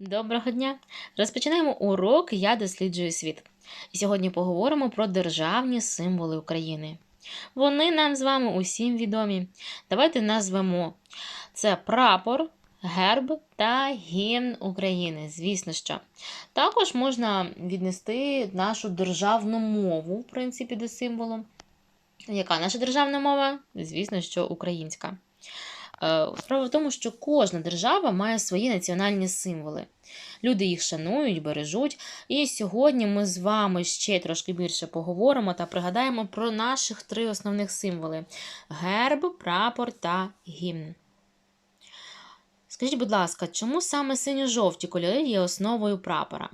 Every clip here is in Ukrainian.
Доброго дня! Розпочинаємо урок Я досліджую світ. І сьогодні поговоримо про державні символи України. Вони нам з вами усім відомі. Давайте назвемо це прапор, герб та гімн України. Звісно, що. Також можна віднести нашу державну мову, в принципі, до символу. Яка наша державна мова? Звісно, що українська. Е, Справа в тому, що кожна держава має свої національні символи. Люди їх шанують, бережуть. І сьогодні ми з вами ще трошки більше поговоримо та пригадаємо про наших три основних символи: герб, прапор та гімн. Скажіть, будь ласка, чому саме синьо-жовті кольори є основою прапора?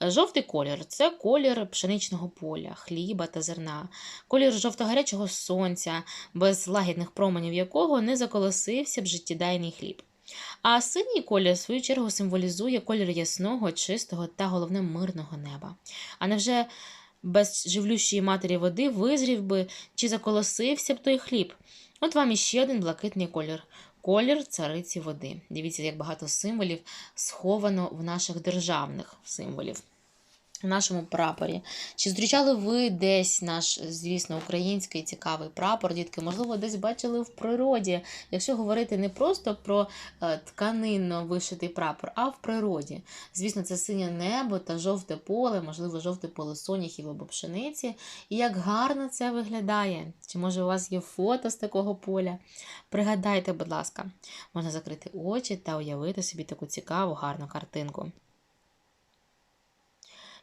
Жовтий колір це колір пшеничного поля, хліба та зерна, колір жовто-гарячого сонця, без лагідних променів якого не заколосився б життєдайний хліб. А синій колір, в свою чергу, символізує колір ясного, чистого та головне мирного неба. А невже без живлющої матері води визрів би чи заколосився б той хліб? От вам іще один блакитний колір. Колір цариці води. Дивіться, як багато символів сховано в наших державних символів. В нашому прапорі. Чи зустрічали ви десь наш, звісно, український цікавий прапор, дітки? Можливо, десь бачили в природі, якщо говорити не просто про е, тканинно вишитий прапор, а в природі. Звісно, це синє небо та жовте поле, можливо, жовте поле соняхів або пшениці. І як гарно це виглядає. Чи може у вас є фото з такого поля? Пригадайте, будь ласка, можна закрити очі та уявити собі таку цікаву, гарну картинку.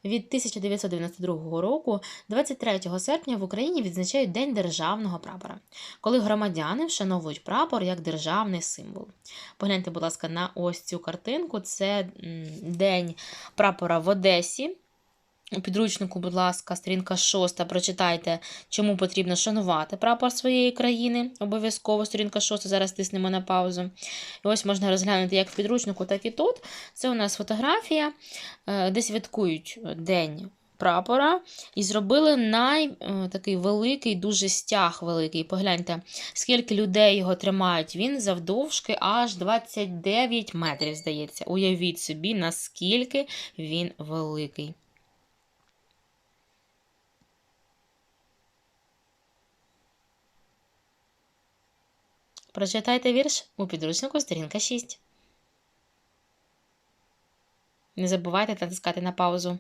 Від 1992 року, 23 серпня, в Україні відзначають День державного прапора, коли громадяни вшановують прапор як державний символ. Погляньте, будь ласка, на ось цю картинку. Це День прапора в Одесі. У підручнику, будь ласка, сторінка 6, прочитайте, чому потрібно шанувати прапор своєї країни. Обов'язково сторінка 6, зараз тиснемо на паузу. І ось можна розглянути як в підручнику, так і тут. Це у нас фотографія, е, де святкують День прапора. І зробили най е, такий великий, дуже стяг великий. Погляньте, скільки людей його тримають. Він завдовжки аж 29 метрів, здається. Уявіть собі, наскільки він великий. Прочитайте вірш у підручнику сторінка 6. Не забувайте натискати на паузу.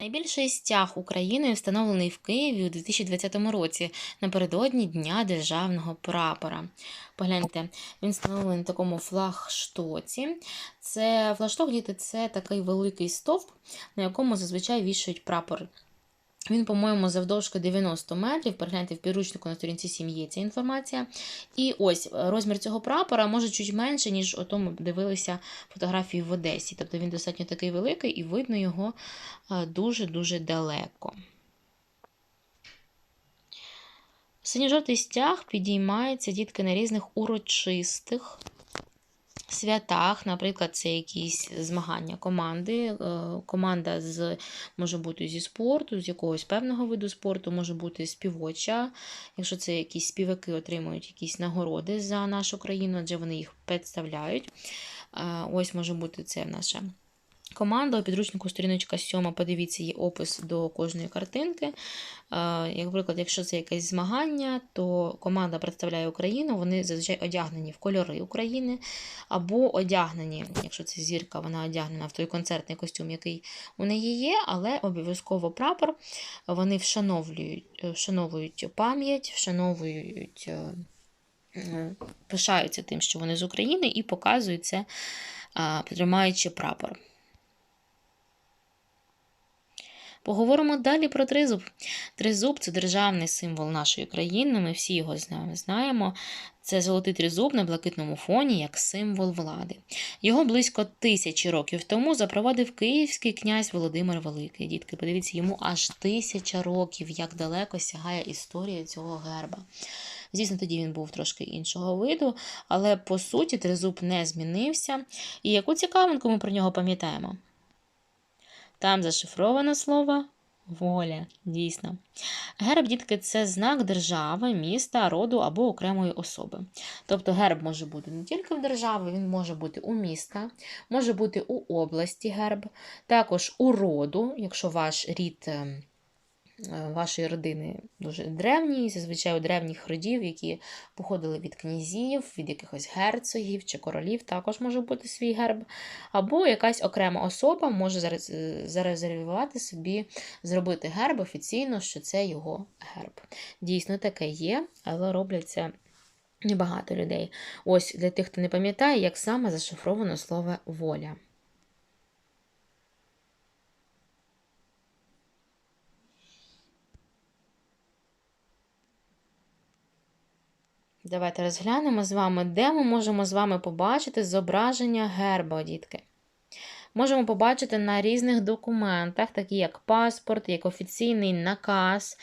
Найбільший стяг України встановлений в Києві у 2020 році напередодні Дня державного прапора. Погляньте, він встановлений на такому флагштоці. Це флагшток, діти, це такий великий стовп, на якому зазвичай вішають прапор він, по-моєму, завдовжки 90 метрів. Перегляньте в підручнику на сторінці 7 є ця інформація. І ось розмір цього прапора може чуть менше, ніж ото ми дивилися фотографії в Одесі. Тобто він достатньо такий великий і видно його дуже-дуже далеко. Синьо-жовтий стяг підіймається дітки на різних урочистих святах, наприклад, це якісь змагання команди. Е, команда з, може бути зі спорту, з якогось певного виду спорту, може бути співоча, якщо це якісь співаки отримують якісь нагороди за нашу країну, адже вони їх представляють. Е, ось може бути це наша Команда у підручнику сторіночка 7, подивіться, є опис до кожної картинки. Як приклад, якщо це якесь змагання, то команда представляє Україну, вони зазвичай одягнені в кольори України, або одягнені, якщо це зірка, вона одягнена в той концертний костюм, який у неї є, але обов'язково прапор. Вони вшановують, вшановують пам'ять, вшановують, е, пишаються тим, що вони з України, і показують це, тримаючи прапор. Поговоримо далі про тризуб. Тризуб це державний символ нашої країни, ми всі його знаємо. Це золотий тризуб на блакитному фоні як символ влади. Його близько тисячі років тому запровадив київський князь Володимир Великий. Дітки, подивіться, йому аж тисяча років, як далеко сягає історія цього герба. Звісно, тоді він був трошки іншого виду, але по суті тризуб не змінився. І яку цікавинку ми про нього пам'ятаємо? Там зашифровано слово Воля, дійсно. Герб, дітки, це знак держави, міста, роду або окремої особи. Тобто герб може бути не тільки в держави, він може бути у міста, може бути у області герб, також у роду, якщо ваш рід. Е, Вашої родини дуже древні, зазвичай у древніх родів, які походили від князів, від якихось герцогів чи королів, також може бути свій герб. Або якась окрема особа може зарезервувати собі зробити герб офіційно, що це його герб. Дійсно, таке є, але роблять це небагато людей. Ось для тих, хто не пам'ятає, як саме зашифровано слово воля. Давайте розглянемо з вами, де ми можемо з вами побачити зображення герба, дітки. Можемо побачити на різних документах, такі як паспорт, як офіційний наказ,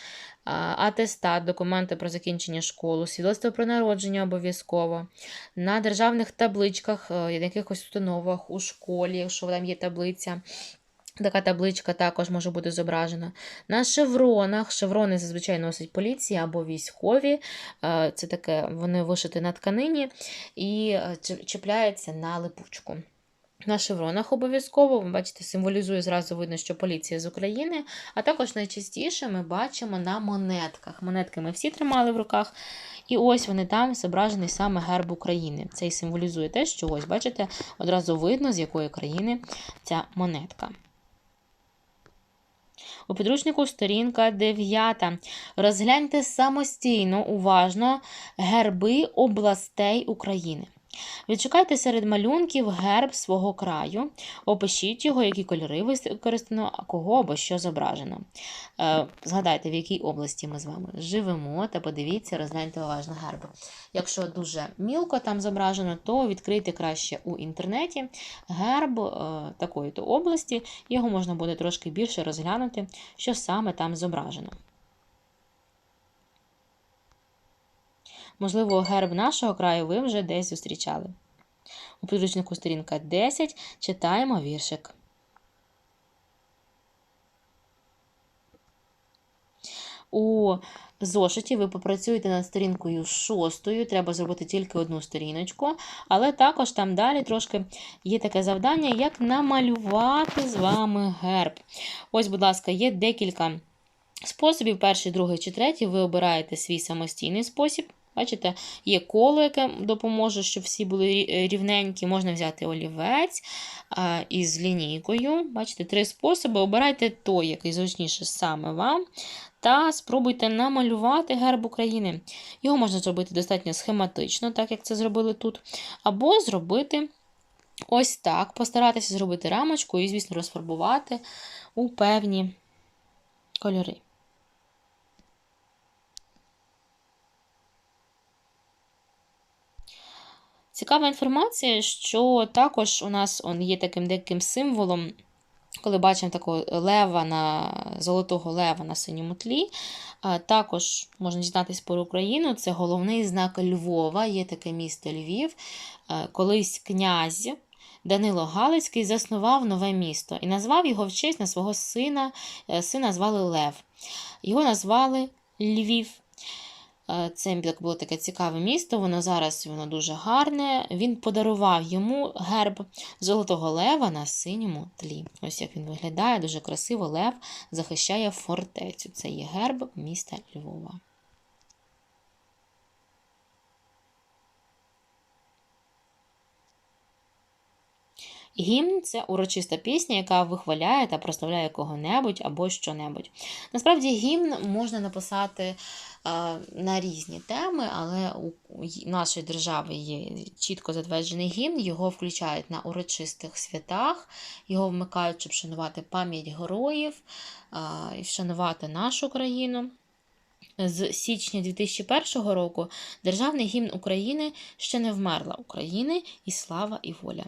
атестат, документи про закінчення школи, свідоцтво про народження обов'язково, на державних табличках, е, якихось установах у школі, якщо там є таблиця. Така табличка також може бути зображена. На шевронах. Шеврони зазвичай носить поліція або військові. Е, Це таке, вони вишиті на тканині і е, чіпляються на липучку. На шевронах обов'язково, ви бачите, символізує зразу видно, що поліція з України. А також найчастіше ми бачимо на монетках. Монетки ми всі тримали в руках. І ось вони там зображений саме герб України. Це і символізує те, що ось, бачите, одразу видно, з якої країни ця монетка. У підручнику сторінка 9. Розгляньте самостійно, уважно герби областей України. Відшукайте серед малюнків герб свого краю, опишіть його, які кольори використано, а кого або що зображено. Е, Згадайте, в якій області ми з вами живемо, та подивіться, розгляньте уважно герби. Якщо дуже мілко там зображено, то відкрийте краще у інтернеті герб е, такої-то області, його можна буде трошки більше розглянути, що саме там зображено. Можливо, герб нашого краю ви вже десь зустрічали. У підручнику сторінка 10 читаємо віршик. У зошиті ви попрацюєте над сторінкою шостою, треба зробити тільки одну сторіночку, але також там далі трошки є таке завдання, як намалювати з вами герб. Ось, будь ласка, є декілька способів: перший, другий чи третій. Ви обираєте свій самостійний спосіб. Бачите, є коло, яке допоможе, щоб всі були рівненькі. Можна взяти олівець із лінійкою. Бачите, три способи. Обирайте той, який зручніше саме вам. Та спробуйте намалювати герб України. Його можна зробити достатньо схематично, так як це зробили тут. Або зробити ось так, постаратися зробити рамочку і, звісно, розфарбувати у певні кольори. Цікава інформація, що також у нас он є таким деяким символом, коли бачимо такого лева на золотого лева на синьому тлі. Також можна дізнатися про Україну. Це головний знак Львова, є таке місто Львів. Колись князь Данило Галицький заснував нове місто і назвав його в честь на свого сина. Е, Сина звали Лев. Його назвали Львів. Е, Це було таке цікаве місто, воно зараз воно дуже гарне. Він подарував йому герб Золотого Лева на синьому тлі. Ось як він виглядає, дуже красиво. Лев захищає фортецю. Це є герб міста Львова. Гімн це урочиста пісня, яка вихваляє та прославляє кого-небудь або що-небудь. Насправді гімн можна написати е, на різні теми, але у нашої держави є чітко затверджений гімн. Його включають на урочистих святах, його вмикають, щоб вшанувати пам'ять героїв е, і вшанувати нашу країну. З січня 2001 року Державний гімн України ще не вмерла України і слава і воля.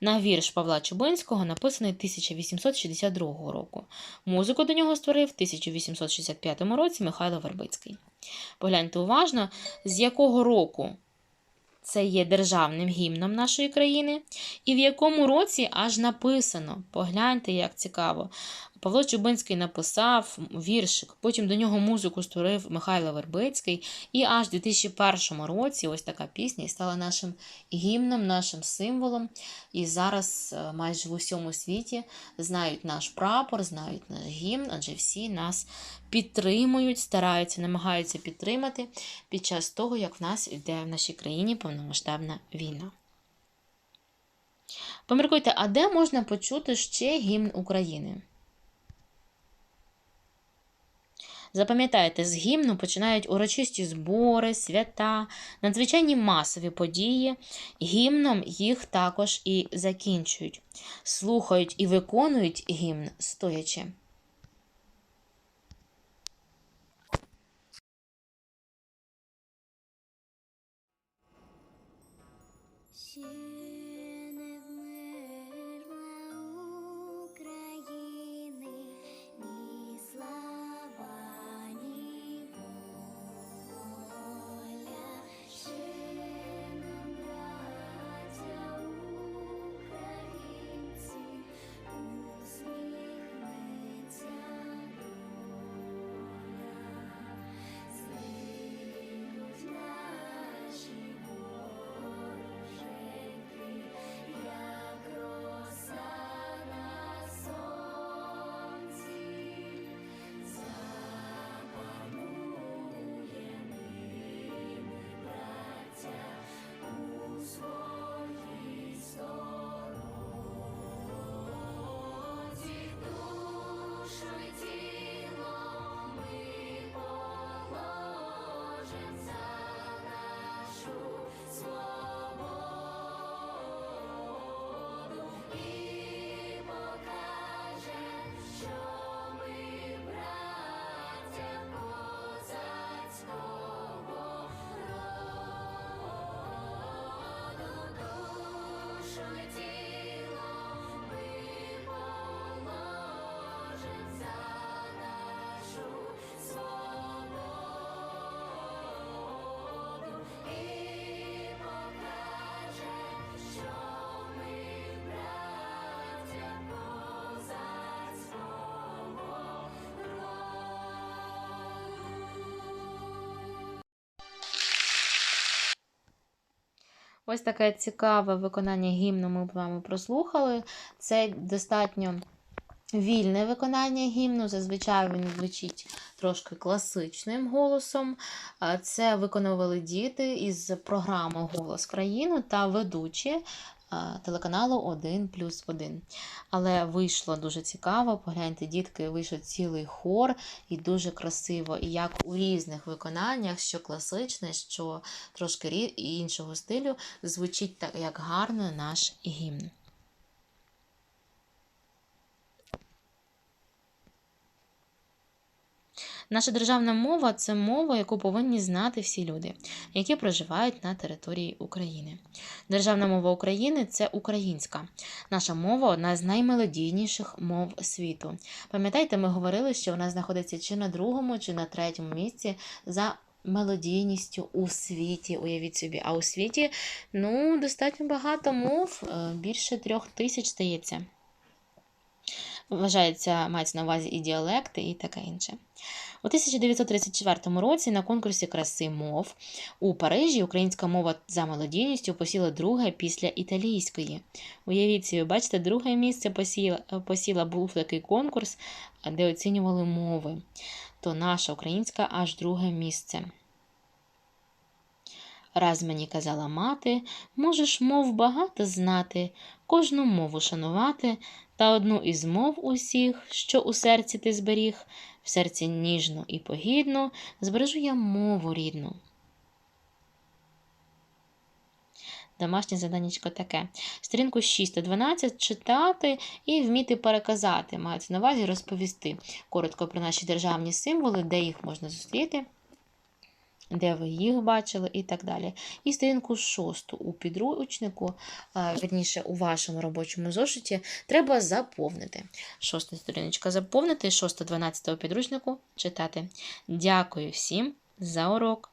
На вірш Павла Чубинського написаний 1862 року. Музику до нього створив в 1865 році Михайло Вербицький. Погляньте уважно, з якого року це є державним гімном нашої країни, і в якому році аж написано. Погляньте, як цікаво. Павло Чубинський написав віршик, потім до нього музику створив Михайло Вербицький. І аж у 2001 році ось така пісня і стала нашим гімном, нашим символом. І зараз е, майже в усьому світі знають наш прапор, знають наш гімн, адже всі нас підтримують, стараються, намагаються підтримати під час того, як в нас йде в нашій країні повномасштабна війна. Поміркуйте, а де можна почути ще гімн України? Запам'ятайте, з гімну починають урочисті збори, свята, надзвичайні масові події. Гімном їх також і закінчують. Слухають і виконують гімн стоячи. Ось таке цікаве виконання гімну ми з вами прослухали. Це достатньо вільне виконання гімну. Зазвичай він звучить трошки класичним голосом. Це виконували діти із програми Голос країну та ведучі телеканалу 1 плюс 1. Але вийшло дуже цікаво. Погляньте, дітки, вийшов цілий хор і дуже красиво. І як у різних виконаннях, що класичне, що трошки іншого стилю, звучить так як гарно наш гімн. Наша державна мова це мова, яку повинні знати всі люди, які проживають на території України. Державна мова України це українська. Наша мова одна з наймелодійніших мов світу. Пам'ятаєте, ми говорили, що вона знаходиться чи на другому, чи на третьому місці за мелодійністю у світі. Уявіть собі, а у світі ну, достатньо багато мов, е, більше трьох тисяч здається. Вважається, мається на увазі і діалекти, і таке інше. У 1934 році на конкурсі краси мов у Парижі українська мова за мелодійністю посіла друге після італійської. Уявіть собі, бачите, друге місце посіла, посіла був такий конкурс, де оцінювали мови. То наша українська аж друге місце. Раз мені казала мати, можеш мов багато знати, кожну мову шанувати, та одну із мов усіх, що у серці ти зберіг, в серці ніжну і погідну, збережу я мову рідну. Домашнє заданнячко таке. Сторінку 6 та 12 читати і вміти переказати. Мається на увазі розповісти коротко про наші державні символи, де їх можна зустріти, де ви їх бачили і так далі. І сторінку шосту у підручнику, верніше у вашому робочому зошиті, треба заповнити. Шоста сторіночка заповнити, 6-12 у підручнику читати. Дякую всім за урок!